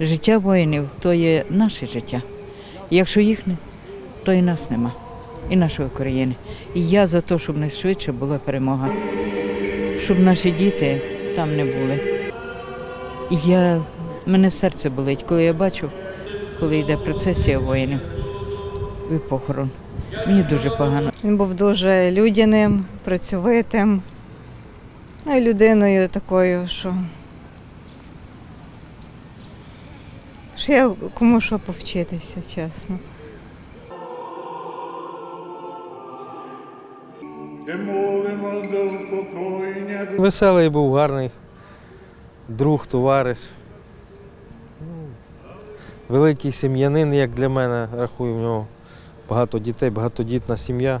життя воїнів то є наше життя. Якщо їх то і нас нема, і нашої України. І я за те, щоб найшвидше була перемога, щоб наші діти там не були. І я, мене серце болить, коли я бачу, коли йде процесія воїнів і похорон. Мені дуже погано. Він був дуже людяним, працьовитим, ну і людиною такою, що, Ще кому що повчитися, чесно. Веселий був гарний, друг, товариш. Ну, великий сім'янин, як для мене, рахую в нього багато дітей, багатодітна сім'я.